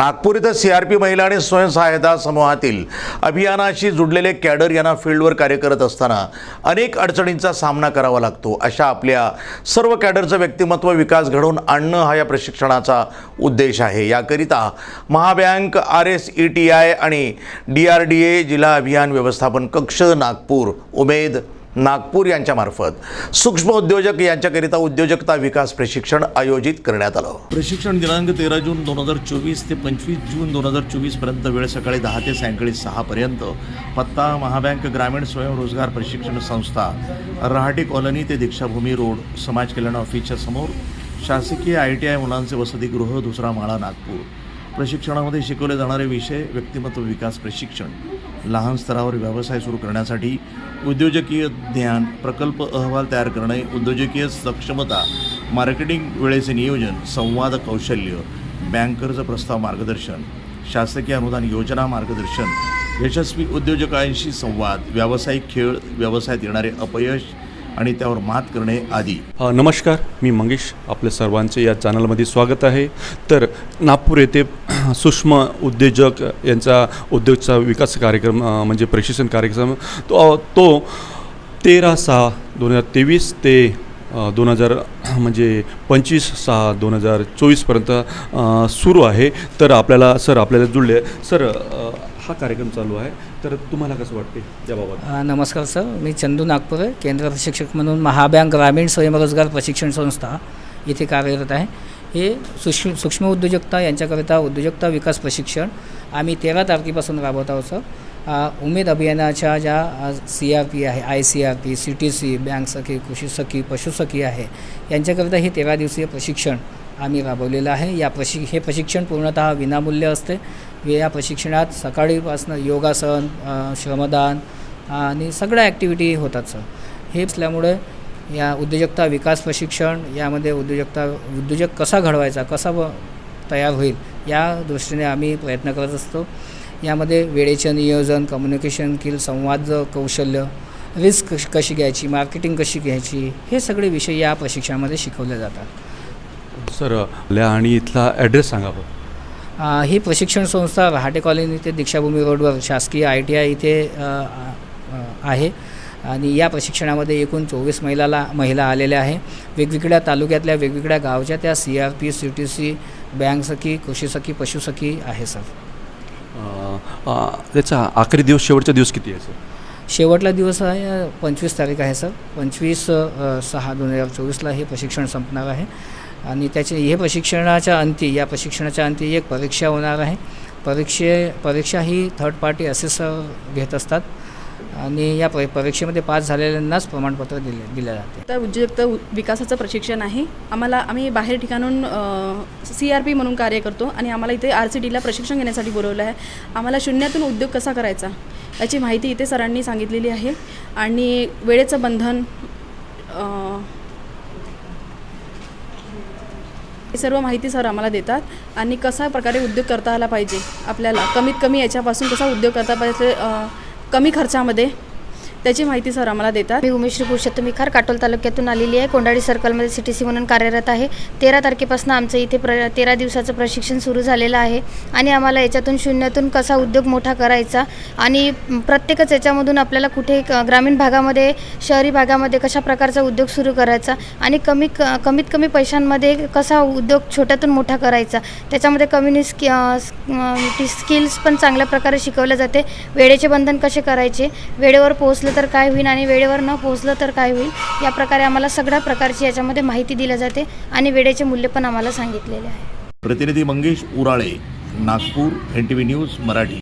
नागपूर इथं C R P महिला आणि स्वयंसहायता समूहातील अभियानाशी जुडलेले कॅडर यांना फील्डवर कार्य करत असताना अनेक अडचणींचा सामना करावा लागतो. अशा आपल्या सर्व कॅडरचं व्यक्तिमत्व विकास घडवून आणणं हा या प्रशिक्षणाचा उद्देश आहे. याकरिता Mahabank R S E T I आणि डी आर डी ए जिल्हा अभियान व्यवस्थापन कक्ष नागपूर उमेद नागपूर यांच्यामार्फत. सूक्ष्म उद्योजक यांच्याकरिता उद्योजकता विकास प्रशिक्षण आयोजित करण्यात आलं. प्रशिक्षण दिनांक तेरा जून दोन हजार चोवीस ते पंचवीस जून दोन हजार चोवीसपर्यंत वेळ सकाळी दहा ते सायंकाळी सहापर्यंत पत्ता महाबँक ग्रामीण स्वयंरोजगार प्रशिक्षण संस्था रहाटी कॉलनी ते दीक्षाभूमी रोड समाज कल्याण ऑफिसच्या समोर शासकीय आय टी आय मुलांचे वसतिगृह दुसरा माळा नागपूर. प्रशिक्षणामध्ये शिकवले जाणारे विषय व्यक्तिमत्व विकास प्रशिक्षण. लहान स्तरावर व्यवसाय सुरू करण्यासाठी उद्योजकीय ज्ञान प्रकल्प अहवाल तयार करणे उद्योजकीय सक्षमता मार्केटिंग वेळेचे नियोजन संवाद कौशल्य बँकर्ज प्रस्ताव मार्गदर्शन शासकीय अनुदान योजना मार्गदर्शन यशस्वी उद्योजकांशी संवाद व्यावसायिक खेळ व्यवसायात येणारे अपयश आणि त्यावर मात करणे आदी. नमस्कार. मी मंगेश. आपल्या सर्वांचे या चॅनलमध्ये स्वागत आहे. तर नागपूर येथे सूक्ष्म उद्योजक यांचा उद्योगचा विकास कार्यक्रम म्हणजे प्रशिक्षण कार्यक्रम तो तो तेरा सहा दोन हजार तेवीस ते दोन हजार म्हणजे पंचवीस सहा दोन हजार चोवीसपर्यंत सुरू आहे. तर आपल्याला सर आपल्याला जुळले. सर हा कार्यक्रम चालू आहे. तर तुम्हाला कसं वाटते त्याबाबत नमस्कार सर. मी चंदू नागपूर केंद्र प्रशिक्षक म्हणून महाबँक ग्रामीण स्वयंरोजगार प्रशिक्षण संस्था इथे कार्यरत आहे. हे सूक्ष्म सूक्ष्म उद्योजकता यांच्याकरिता उद्योजकता विकास प्रशिक्षण आम्ही तेरा तारखेपासून राबवत आहोत सर. उमेद अभियानाच्या ज्या सी आर पी आहे I C R P C T C bank सखी कृषी सखी पशुसखी आहे यांच्याकरिता हे तेरा दिवसीय प्रशिक्षण आम्ही राबवलेलं आहे. या प्रशि हे प्रशिक्षण पूर्णतः विनामूल्य असते. या प्रशिक्षणात सकाळीपासून योगासन श्रमदान आणि सगळ्या ॲक्टिव्हिटी होतात सर. हे असल्यामुळे या उद्योजकता विकास प्रशिक्षण यामध्ये उद्योजकता उद्योजक कसा घडवायचा कसा तयार होईल या दृष्टीने आम्ही प्रयत्न करत असतो. यामध्ये वेळेचं नियोजन कम्युनिकेशन स्किल संवाद कौशल्य रिस्क कश- घ्यायची मार्केटिंग कशी घ्यायची हे सगळे विषय या प्रशिक्षणामध्ये शिकवले जातात. सर आपल्या आणि इथला ॲड्रेस सांगा ही प्रशिक्षण संस्था रहाटे कॉलनी ते दीक्षाभूमी रोडवर शासकीय आय टी आय इथे आहे. आणि या प्रशिक्षणामध्ये एकूण चोवीस महिलाला महिला आलेल्या आहे. वेगवेगळ्या तालुक्यातल्या वेगवेगळ्या गावच्या त्या C R P C T C bank सखी कृषी सखी पशुसखी आहे सर. त्याचा आखरी दिवस शेवटचा दिवस किती आहे सर? शेवटला दिवस आहे पंचवीस तारीख आहे सर. पंचवीस सहा दोन हजार चोवीसला हे प्रशिक्षण संपणार आहे. आणि त्याचे हे प्रशिक्षणाच्या अंती या प्रशिक्षणाच्या अंती एक परीक्षा होणार आहे. परीक्षे परीक्षा ही थर्ड पार्टी असेसर घेत असतात. आणि या प परीक्षेमध्ये पास झालेल्यांनाच प्रमाणपत्र दिले दिले जाते. तर उद्योजकता उ- विकासाचं प्रशिक्षण आहे. आम्हाला आम्ही बाहेर ठिकाणून सी आर पी म्हणून कार्य करतो आणि आम्हाला इथे आर सी डीला प्रशिक्षण घेण्यासाठी बोलवलं आहे. आम्हाला शून्यातून उद्योग कसा करायचा याची माहिती इथे सरांनी सांगितलेली आहे. आणि वेळेचं बंधन हे सर्व माहिती सर आम्हाला देतात. आणि कशा प्रकारे उद्योग करता आला पाहिजे आपल्याला कमीत कमी याच्यापासून कसा उद्योग करता पाहिजे कमी खर्चामध्ये त्याची माहिती सर आम्हाला देतात. मी उमेश्री पुरुषोत्तम विखार काटोल तालुक्यातून आलेली आहे. कोंडाळी सर्कलमध्ये सी टी सी म्हणून कार्यरत आहे. तेरा तारखेपासून आमचं इथे प्र तेरा दिवसाचं प्रशिक्षण सुरू झालेलं आहे. आणि आम्हाला याच्यातून शून्यातून कसा उद्योग मोठा करायचा आणि प्रत्येकच याच्यामधून आपल्याला कुठे ग्रामीण भागामध्ये शहरी भागामध्ये कशा प्रकारचा उद्योग सुरू करायचा आणि कमी क कमीत कमी पैशांमध्ये कसा उद्योग छोट्यातून मोठा करायचा. त्याच्यामध्ये कम्युनि स्कि स्किल्स पण चांगल्या प्रकारे शिकवल्या जाते. वेळेचे बंधन कसे करायचे? वेळेवर पोहोचलं तर काय होईल आणि वेळेवर न पोहोचलं तर काय होईल या प्रकारे आम्हाला सगळ्या प्रकारची याच्यामध्ये माहिती दिली जाते आणि वेळेचे मूल्य पण आम्हाला सांगितलेले आहे. प्रतिनिधी Mangesh Urale Nagpur N T V news Marathi.